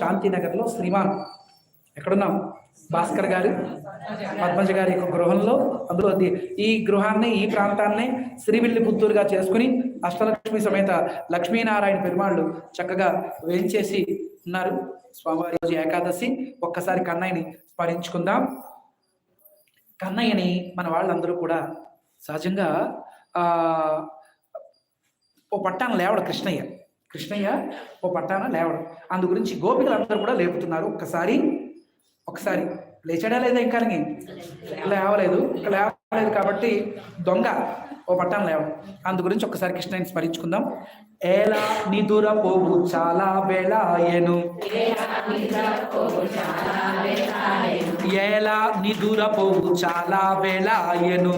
శాంతినగర్లో శ్రీమాన్ ఎక్కడున్నాం? భాస్కర్ గారు పద్మజ గారి యొక్క గృహంలో అందులో ఈ గృహాన్ని ఈ ప్రాంతాన్ని శ్రీవిల్లి పుత్తూరుగా చేసుకుని అష్టలక్ష్మి సమేత లక్ష్మీనారాయణ పెరుమాళ్ళు చక్కగా వేంచేసి ఉన్నారు. స్వామివారి రోజు ఏకాదశి ఒక్కసారి కన్నయ్యని స్మరించుకుందాం. కన్నయ్యని మన వాళ్ళందరూ కూడా సహజంగా ఓ పట్టాన లేవడు కృష్ణయ్య. కృష్ణయ్య ఓ పట్టాన లేవడం. అందు గురించి గోపికలందరూ కూడా లేపుతున్నారు. ఒక్కసారి ఒకసారి లేచాడా లేదా ఇంకా లేవలేదు. ఇంకా లేవలేదు కాబట్టి దొంగ ఓ పట్టాన లేవడం. అందు గురించి ఒకసారి కృష్ణయ్యని స్మరించుకుందాం. ఏలా నిదుర పోవు చాలా వేళ అయ్యను ఏలా నిదుర పోవు చాలా వేళ అయ్యను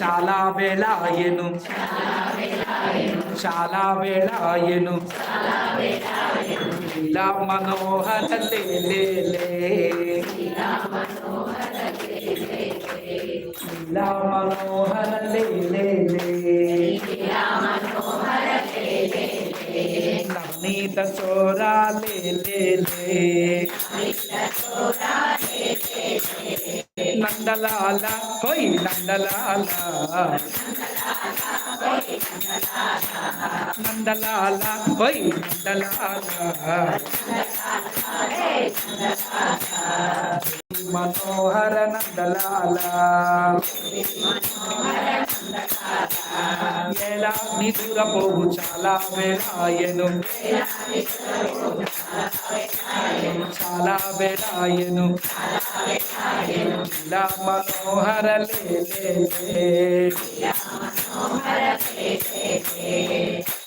చాలా వేళ అయ్యను చాలా వేళ అయ్యను ఇలా మనోహర లే లే లే ఇలా మనోహర లే లే లే నవనీత చోరా లే లే లే నందలాల ఎలా నిదుర చాలా వేళాయను చాలా వేళాయను ఇలా మనోహర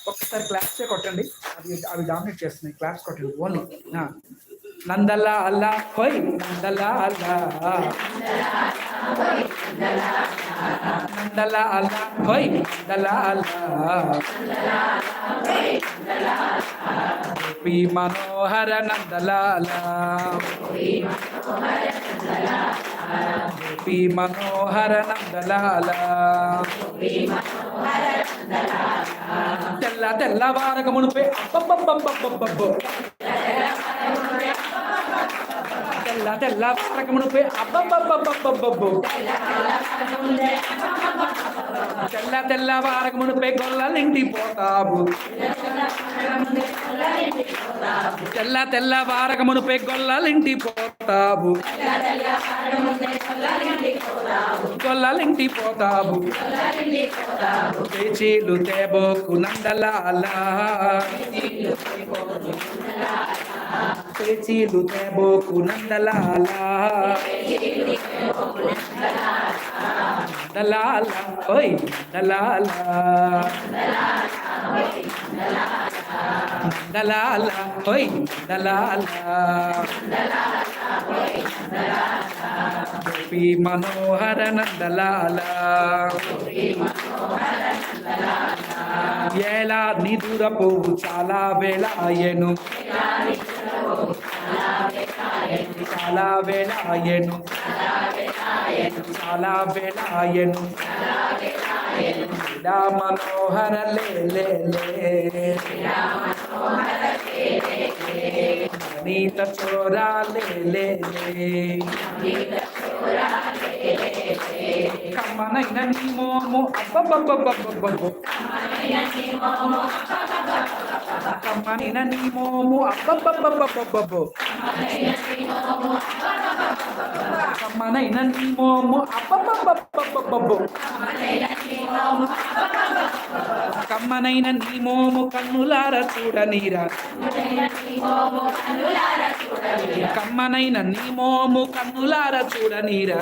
ఒకసారి లే కొట్టండి. అది అవి డామినేట్ చేస్తున్నాయి. క్లాప్స్ కొట్టండి. ఓన్లీ. నందల్లా అల్లా హోయ్ నందల్లా. అల్లా దలాల అల్లా హోయ్ నందలా అల్లా మనోహర నందలాల. గోపి మనోహర నందలాల. తెల్ల తెల్లవారక మునిపే. అబ్బబ్బబ్బబ్బబ్బబ్బబ్బో. తెల్ల తెల్లవారక మునిపే. అబ్బబ్బబ్బబ్బబ్బబ్బో తెల్ల తెల్ల వారకు మునిపై గొల్లలింటి పోతావు తెల్ల తెల్లవారక మునిపే గొల్లలింటి పోతావు గొల్లలింటి పోతావు పేచీలు తేబోకు నందలాల. పేచీలు తేబోకు నందలాల. నందలాల ఓయ్ నందలాల నందలాల ఓయ్ నందలాల గోపీ మనోహర నందలాల ఎలా నిదుర చాలా వేళ అయ్యను చాలా వేళ అయ్యను చాలా వేళ అయ్యను ఇలా మనోహర లే లే లే నీత చోరా లే లే లే కమ్మనైన నీ మోము అబ్బబ్బబ్బబ్బబ్బబ్బో కమ్మనైన నీ మోము అబ్బబ్బబ్బబ్బబ్బబ్బో కమ్మనైన నీ మోము అబ్బబ్బబ్బబ్బబ్బబ్బో కమ్మనైన నీ మోము కన్నులార చూడనీరా. కమ్మనైన నీ మోము కన్నులార చూడనీరా.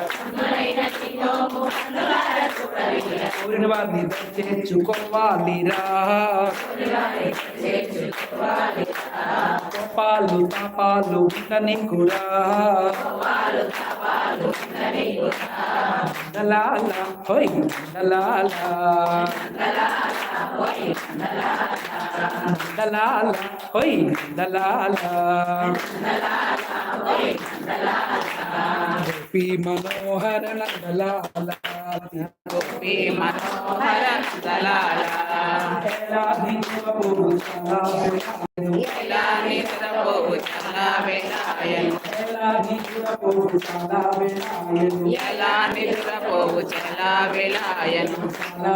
కోరిన వారిని చేర్చుకోవాలిరా కోపాలు తాపాలు ఉందని కురా దలాల హోయ్ దలాల దలాల హోయ్ గోపీ మనోహర నందలాల గోపీ మనోహర నందలాల ఎలా నిద్రపోవు చాలా వేలాయను ఎలా నిద్రపోవు చాలా వేలాయను చాలా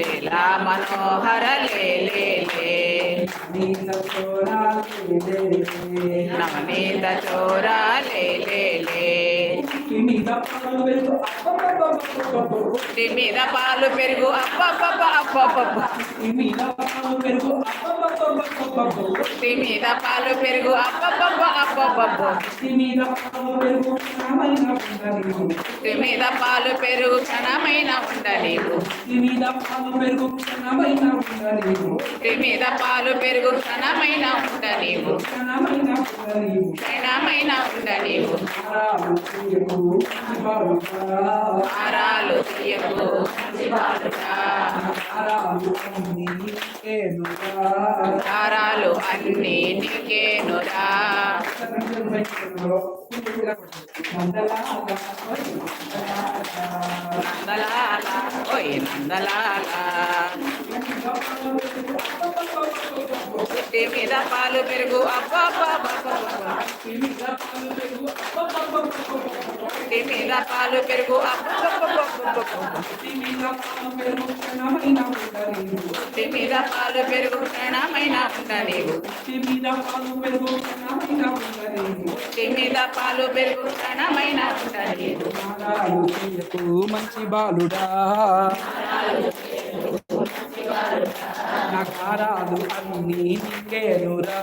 లీలా మనోహర లేలే నవనీత చోరా లేలే పుట్టి మీద పాలు పెరుగు అప్పప్ప అప్పప్ప పుట్టి మీద పాలు పెరుగు అప్పప్ప అప్పప్ప పుట్టి మీద పాలు పెరుగు క్షణమైన ఉండలేవు మీద పాలు పెరుగు క్షణమైన ఉండలేవు క్షణమైన ఉండలేవు ఆరాలు తీయకు. ఆరాలు అన్ని నీకేనురా రా ఓయ్ నందలాల పుట్టి మీద పాలు పెరుగు. అబ్బా పుట్టి మీద పాలు పెరుగు. అబ్బా పుట్టి మీద పాలు పెరుగు క్షణమైన ఉండలేవు పుట్టి మీద పాలు పెరుగు క్షణమైన ఉండలేవు మంచి బాలుడా నకారాలు అన్నీ నీకేనురా.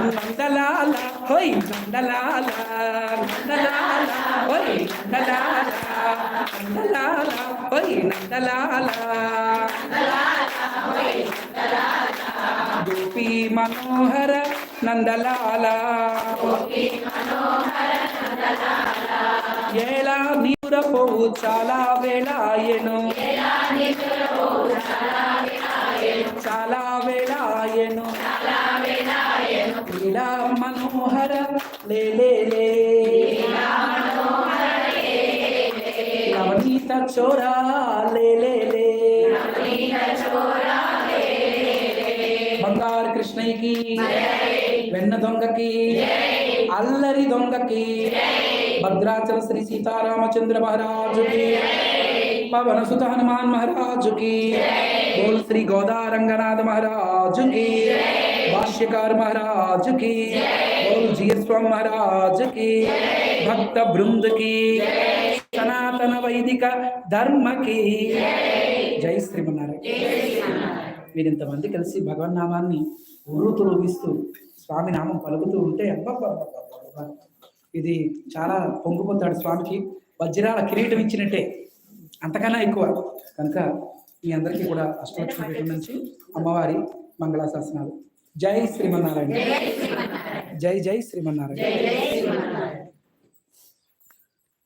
నందలాల హోయ్ నందలాల నందలాల హోయ్ నందలాల నందలాల హోయ్ నందలాల గోపీ మనోహర నందలాల. ఎలా నిదురపోవు చాలా వేళాయను చాలా నవనీత చోరా లేలే బంగారు కృష్ణయ్యకి వెన్న దొంగకి అల్లరి దొంగకి భద్రాచల శ్రీ సీతారామచంద్ర మహారాజుకి పవన సుత హనుమాన్ మహారాజుకి బోల్ శ్రీ గోదారంగనాథ మహారాజుకి భాష్యకారు మహారాజుకి బోల్ జియస్వామి మహారాజుకి భక్త బృందకి సనాతన వైదిక ధర్మకి జై శ్రీమన్నారాయణ వీరింతమంది కలిసి భగవన్నామాన్ని ఉరుతు ఊగిస్తూ స్వామి నామం పలుకుతూ ఉంటే ఇది చాలా పొంగిపోతాడు స్వామికి. వజ్రాల కిరీటం ఇచ్చినట్టే. అంతకన్నా ఎక్కువ. కనుక మీ అందరికీ కూడా అష్టలక్ష్మి నుంచి అమ్మవారి మంగళాశాసనాలు జై శ్రీమన్నారాయణ జై జై శ్రీమన్నారాయణ